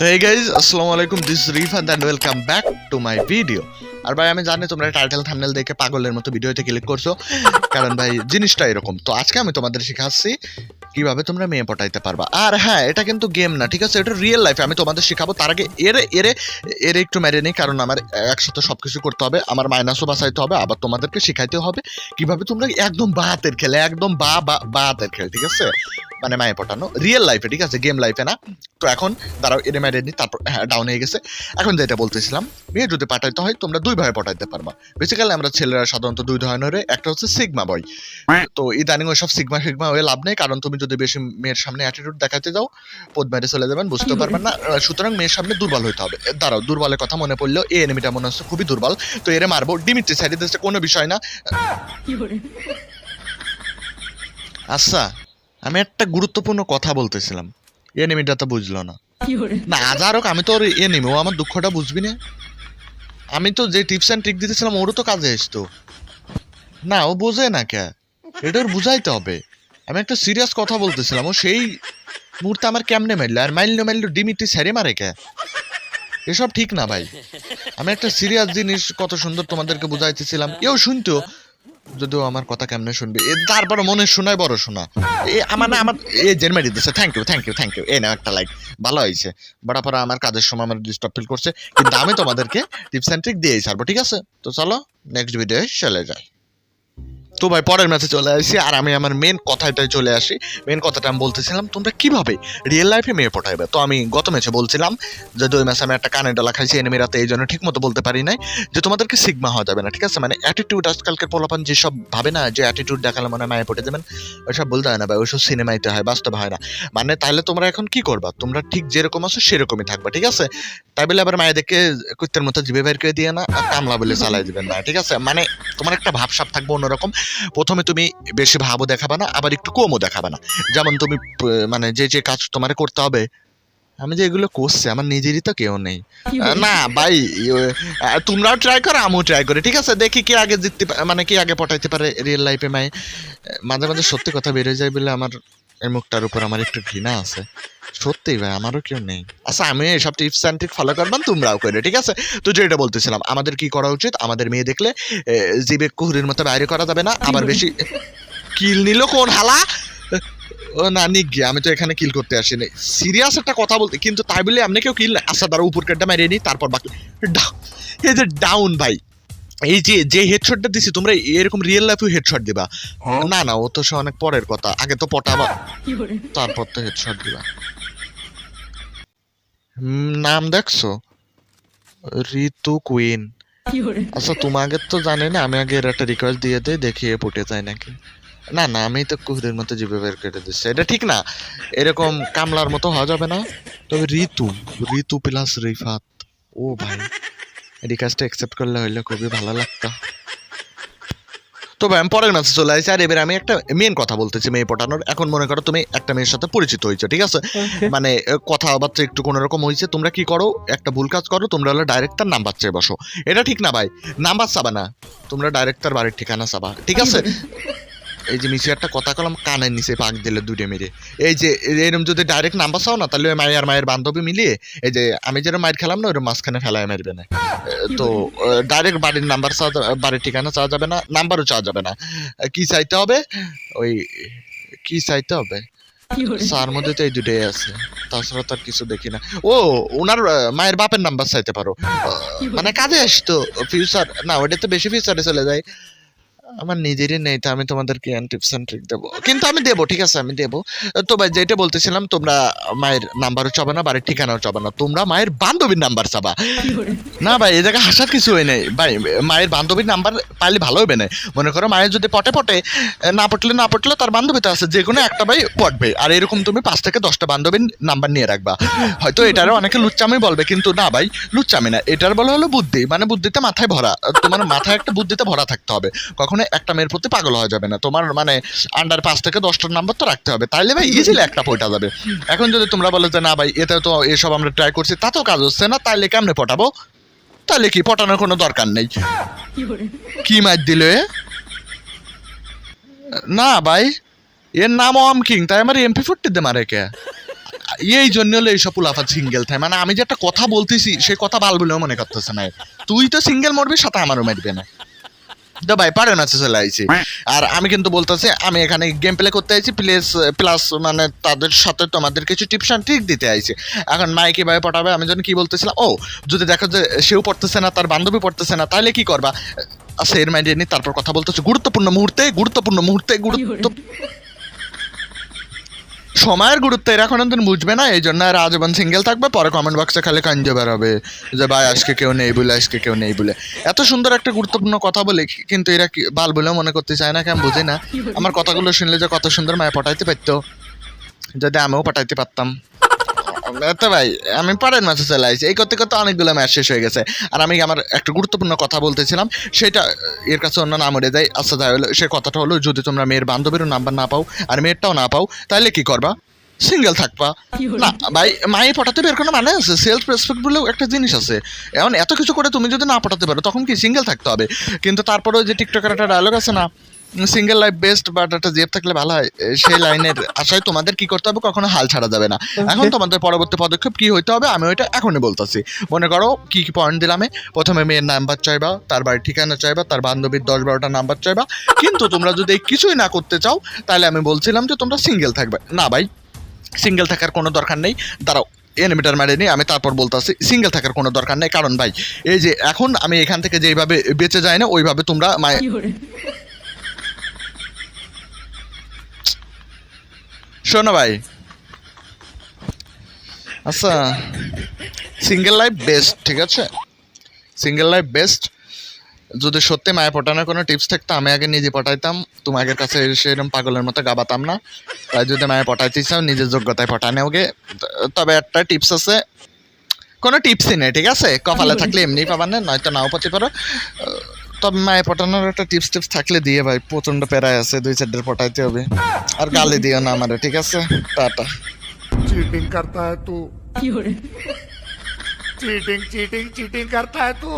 তো এই গাইজ আসসালামু আলাইকুম this Rifan and welcome back to my video আর ভাই, আমি জানি তোমরা টাইটেল থাম্বনেল দেখে পাগলের মতো ভিডিওতে ক্লিক করছ, কারণ ভাই, জিনিসটা এরকম। তো আজকে আমি তোমাদের শেখাচ্ছি কীভাবে তোমরা মেয়ে পটাইতে পারবা। আর হ্যাঁ এটা কিন্তু গেম না, ঠিক আছে? এটা রিয়েল লাইফে আমি তোমাদের শেখাবো। তার আগে এরে এরে এরে একটু মেরে নিই, কারণ আমার একসাথে সব কিছু করতে হবে, আমার মাইনাসও বাঁচাইতে হবে, আবার তোমাদেরকে শেখাইতে হবে কীভাবে তোমরা একদম বা হাতের খেলে, একদম বা বা হাতের খেলে, ঠিক আছে? মানে মায়ে পটানো। রিয়েল লাইফে ঠিক আছে? গেম লাইফে না। তো এখন দাঁড়াও এরে মেরে নি তারপর হ্যাঁ ডাউন হয়ে গেছে। এখন যেটা বলতেছিলাম মেয়ে যদি পাঠাইতে হয় তোমরা দুই ভাবে পাঠাইতে পারবা। বেসিক্যালি আমরা ছেলেরা সাধারণত দুই ধরনের একটা হচ্ছে সিগমা বয় তো ইদানিং ওইসব সিগমা ফিগমা হয়ে লাভ নেই কারণ তুমি যদি বেশি মেয়ের সামনে অ্যাটিটিউড দেখাতে যাও পদ মেরে চলে যাবেন বুঝতে পারবেন না। সুতরাং মেয়ের সামনে দুর্বল হইতে হবে। দাঁড়াও দুর্বলের কথা মনে পড়ল এই এনিমিটা মনে হচ্ছে খুবই দুর্বল। তো এরে মারবো। ডিমিট্রি সাইডে কোনো বিষয় না। আচ্ছা আমি একটা গুরুত্বপূর্ণ কথা বলতেছিলাম। এনিমিটা তো বুঝলো না। না আজ হোক আমি তো ওর এ নেব আমার দুঃখটা বুঝবি না। আমি তো যে টিপস অ্যান্ড ট্রিক দিতেছিলাম ওরও তো কাজে এসতো। না ও বোঝে না কে। এটা ওর বুঝাইতে হবে। আমি একটা সিরিয়াস কথা বলতেছিলাম ও সেই মুহূর্তে আমার কেমনে মারলো? আর মাইল মাইল ডিমিটি সেরে মারে কে? এসব ঠিক না ভাই। আমি একটা সিরিয়াস জিনিস কত সুন্দর তোমাদেরকে বুঝাইতেছিলাম। এও শুনতো যদিও আমার কথা কেমনে শুনবি? তারপরে মনে শোনায় বড় শোনা। এ, আমার না, আমার, এ জেনমেরি দিচ্ছে thank you thank you thank you এ না একটা লাইক ভালো হয়েছে। বড়াপড়া আমার কাজের সময় আমার ডিস্টার্ব ফিল করছে। কিন্তু আমি তোমাদেরকে টিপস অ্যান্ড ট্রিক দিয়েই ছাড়বো, ঠিক আছে? তো চলো নেক্সট ভিডিও চলে যাই। তো ভাই, পরের ম্যাচে চলে আসি আর আমি আমার মেন কথাটাই চলে আসি। মেন কথাটা আমি বলতেছিলাম, তোমরা কীভাবে রিয়েল লাইফে মেয়ে পটাইবে? তো আমি গত ম্যাচে বলছিলাম যে, দুই ম্যাচে আমি একটা কানে ডলা খাইছি এনিমিরাতে এই জন্য ঠিক মতো বলতে পারি নাই, যে তোমাদেরকে সিগমা হওয়া যাবে না, ঠিক আছে? মানে অ্যাটিটিউড আজকালকে পোলাপান যেসব ভাবে না, যে অ্যাটিটিউড দেখালে মনে মায়ে পড়ে যাবেন ওইসব বলতে হয় না ভাই, ওইসব সিনেমাইতে হয়, বাস্তবে হয় না। মানে তাহলে তোমরা এখন কি করবা? তোমরা ঠিক যেরকম আছো, সেরকমই থাকবা, ঠিক আছে? তাই বলে আবার মায়েদেরকে কুত্তের মতো জিভে বের করে দিয়ে না আর কামলা বলে চালাই দিবেন না, ঠিক আছে? মানে তোমার একটা ভাবসাব থাকবে অন্যরকম প্রথমে তুমি বেশি ভাবও দেখাবা না আবার একটু কমও দেখাবা না। যেমন তুমি মানে যে যে কাজ তোমার করতে হবে আমি যে এগুলো করছি আমার নিজেরই তো কেউ নেই। না ভাই ইয়ে, তোমরাও ট্রাই করো আমিও ট্রাই করি ঠিক আছে? দেখি কে আগে জিততে মানে কে আগে পটাইতে পারে রিয়েল লাইফে মাই মাঝে মাঝে সত্যি কথা বেরোয় যায় বলে আমার এই মুখটার উপর আমার একটু ঘৃণা আছে। সত্যি ভাই, আমারও কেউ নেই। আচ্ছা আমি এসব টিপস অ্যান্ড ট্রিক ফলো করবেন তোমরাও করে, ঠিক আছে? তো যেটা বলতেছিলাম, আমাদের কি করা উচিত? আমাদের মেয়ে দেখলে জিবে কুহুরির মতো বাইরে করা যাবে না, আবার বেশি কিল নিল কোন হালা? ও না নিক গিয়ে আমি তো এখানে কিল করতে আসিনি। সিরিয়াস একটা কথা বলতে, কিন্তু তাই বলে আপনি কেউ কিল আচ্ছা দ্বারা উপর কেটটা মেরে নিই, তারপর বাকি এই যে ডাউন ভাই। এই যে যে হেডশটটা দিছি তোমরা এরকম রিয়েল লাইফেও হেডশট দিবা? না না ও তো সে অনেক পরের কথা। আগে তো পটাবা তারপর তো হেডশট দিবা। হুম, নাম দেখছ? ঋতু কুইন। আচ্ছা তোমাকে তো জানি না আমি আগে একটা রিকোয়েস্ট দিয়ে দিই দেখি এ পটে যায় নাকি। না না আমি তো কুহুরের মতো জিভে বের কেটে দিচ্ছি। এটা ঠিক না। এরকম কামলার মতো হওয়া যাবে না। তবে ঋতু ঋতু প্লাস রিফাত। ও ভাই। রিকোয়েস্টটা অ্যাকসেপ্ট করলে হইলে খুবই ভালো লাগতো। তো ভাই আমি পরের ম্যাচে চলে আসছি আর এবার আমি একটা মেন কথা বলতেছি মেয়ে পটানোর। এখন মনে করো তুমি একটা মেয়ের সাথে পরিচিত হয়েছো ঠিক আছে? মানে কথাবার্তা একটু কোনো রকম হয়েছে তোমরা কি করো? একটা ভুল কাজ করো তোমরা হলো ডাইরেক্ট তার নাম্বার চেয়ে বসো। এটা ঠিক না ভাই নাম্বার চাবা না তোমরা ডাইরেক্ট তার বাড়ির ঠিকানা চাবা ঠিক আছে? এই যে একটা কথা কলাম কানের নিচে পাক দিলে দুটো মেরে। এই যে এরকম যদি ডাইরেক্ট নাম্বার চাও না তাহলে মায়ের আর মায়ের বান্ধবী মিলিয়ে এই যে আমি যেরকম মায়ের খেলাম না ওরকম মাঝখানে ফেলায় মারবে না। তো ডাইরেক্ট বাড়ির নাম্বার চাওয়া বাড়ির ঠিকানা চাওয়া যাবে না নাম্বারও চাওয়া যাবে না। কি চাইতে হবে? ওই কি চাইতে হবে? চার মধ্যে তো এই দুটোই আছে তাছাড়া তার কিছু দেখি না। ও ওনার মায়ের বাপের নাম্বার চাইতে পারো। মানে কাজে আসতো ফিউচার না ওটা তো বেশি ফিউচারে চলে যায়। আমার নিজেরই নেই, তো আমি তোমাদেরকে টিপস অ্যান্ড ট্রিক দেবো। কিন্তু আমি দেবো, ঠিক আছে, আমি দেবো। তো ভাই যেটা বলতেছিলাম, তোমরা মায়ের নাম্বারও চাবে না, বাড়ির ঠিকানাও চাবে না। তোমরা মায়ের বান্ধবীর নাম্বার চাবা। না ভাই, এই জায়গায় হাসার কিছু হয় নাই। ভাই, মায়ের বান্ধবীর নাম্বার পাইলে ভালো হবে না। মনে করো মায়ের যদি পটে পটে না পটলে না পটলে তার বান্ধবী তো আছে, যে কোনো একটা ভাই পটবে। আর এরকম তুমি পাঁচ থেকে দশটা বান্ধবীর নাম্বার নিয়ে রাখবা। হয়তো এটারও অনেকে লুচ্চামি বলবে, কিন্তু না ভাই, লুচ্চামি না। এটার বলা হলো বুদ্ধি। মানে বুদ্ধিতে মাথায় ভরা। তোমার মাথায় একটা বুদ্ধিতে ভরা থাকতে হবে। কখনো একটা মেয়ের প্রতি পাগল হওয়া যাবে না। তোমার মানে আন্ডার পাঁচ থেকে দশটার নাম্বার তো রাখতে হবে। তাইলে ভাই ইজিলি একটা পয়টা যাবে। এখন যদি তোমরা বলো যে, না ভাই, এতে তো এসব আমরা ট্রাই করছি, তাতেও কাজ হচ্ছে না, তাইলে কেমনে পটাবো তাহলে কি পটানোর কোনো দরকার নেই। কি মার দিল? না ভাই, এর নাম অম কিং তাই আমার এমপি ফোরটি দে মারে কে? এই জন্য হলো এইসব পুলাফা সিঙ্গেল থাকে মানে আমি যে একটা কথা বলতেছি, সে কথা বাল বলেও মনে করতেছে না। তুই তো সিঙ্গেল মরবি, সাথে আমারও মারবে না। ভাই পারেন আছে চলে আইছি। আর আমি কিন্তু বলতেছি আমি এখানে গেম প্লে করতে আইছি প্লেস প্লাস মানে তাদের সাথে তোমাদের কিছু টিপস অ্যান্ড ট্রিক দিতে আইছি। এখন মাই কীভাবে পটাবে আমি যেন কি বলতেছিলাম ও যদি দেখো যে সেও পড়তেছে না তার বান্ধবী পড়তেছে না তাহলে কি করবা? আচ্ছা এর মাইন্ডে নিয়ে তারপর কথা বলতেছে গুরুত্বপূর্ণ মুহূর্তে গুরুত্বপূর্ণ মুহূর্তে গুরুত্ব সময়ের গুরুত্ব এরা কোনো দিন বুঝবে না এই জন্য আর আজীবন সিঙ্গেল থাকবে, পরে কমেন্ট বক্সে খালি কাঞ্জে বেরোবে। যে ভাই, আজকে কেউ নেই বলে, আজকে কেউ নেই বলে। এত সুন্দর একটা গুরুত্বপূর্ণ কথা বলে, কিন্তু এরা কি বাল বলেও মনে করতে চায় না কেমন বুঝি না। আমার কথাগুলো শুনলে যে কত সুন্দর মায়ে পটাইতে পারতো। যদি আমিও পাঠাইতে পারতাম। তো ভাই আমি পরের মাসে চলে আসছি। এই করতে করতে অনেকগুলো ম্যাচ শেষ হয়ে গেছে। আর আমি আমার একটা গুরুত্বপূর্ণ কথা বলতেছিলাম সেটা এর কাছে অন্য নাম উঠে যায়। আচ্ছা তাই হলো সে কথাটা হলো যদি তোমরা মেয়ের বান্ধবীরও নাম্বার না পাও আর মেয়েরটাও না পাও তাহলে কি করবা? সিঙ্গেল থাকবা। না ভাই মায়ে পটাতে বের কোনো মানে আছে? সেলফ রেসপেক্ট বলেও একটা জিনিস আছে। এমন এত কিছু করে তুমি যদি না পটাতে পারো তখন কি সিঙ্গেল থাকতে হবে? কিন্তু তারপরেও যে টিকটকের একটা ডায়লগ আছে না সিঙ্গেল লাইফ বেস্ট বাট একটা জেব থাকলে ভালো হয়। সেই লাইনের আশায় তোমাদের কি করতে হবে কখনো হাল ছাড়া যাবে না। এখন তোমাদের পরবর্তী পদক্ষেপ কি হইতে হবে আমি ওইটা এখনই বলতেছি। মনে করো কি কি পয়েন্ট দিলামে প্রথমে মেয়ের নাম্বার চাইবা তার বাড়ির ঠিকানা চাইবা তার বান্ধবীর দশ বারোটা নাম্বার চাইবা। কিন্তু তোমরা যদি কিছুই না করতে চাও তাহলে আমি বলছিলাম যে তোমরা সিঙ্গেল থাকবে। না ভাই সিঙ্গেল থাকার কোনো দরকার নেই। দাঁড়াও এনিমিটার মারে মারেনি আমি তারপর বলতেছি সিঙ্গেল থাকার কোনো দরকার নেই। কারণ ভাই এই যে এখন আমি এখান থেকে যেইভাবে বেঁচে যাই না ওইভাবে তোমরা শোনো ভাই। আচ্ছা সিঙ্গেল লাইফ বেস্ট ঠিক আছে? সিঙ্গেল লাইফ বেস্ট যদি সত্যি মায়ে পটানোর কোনো টিপস থাকতো, আমি আগে নিজে পটাইতাম। তোমাদের কাছে এসে এরকম পাগলের মতো গাবাতাম না। তাই যদি মায়ে পটাইতে চাও, নিজের যোগ্যতায় পটানে ওকে। তবে একটা টিপস আছে। কোনো টিপসই নেই, ঠিক আছে? কপালে থাকলে এমনি পাবা না, নয়তো নাও পাতে পারো। তবে মায়ে পটানোর একটা টিপস টিপস থাকলে দিয়ে ভাই প্রচন্ড প্যারায় আছে দুই চারটের পটাইতে হবে আর গালি দিও না আমারে ঠিক আছে টাটা चीटिंग करता है तू चीटिंग चीटिंग चीटिंग करता है तू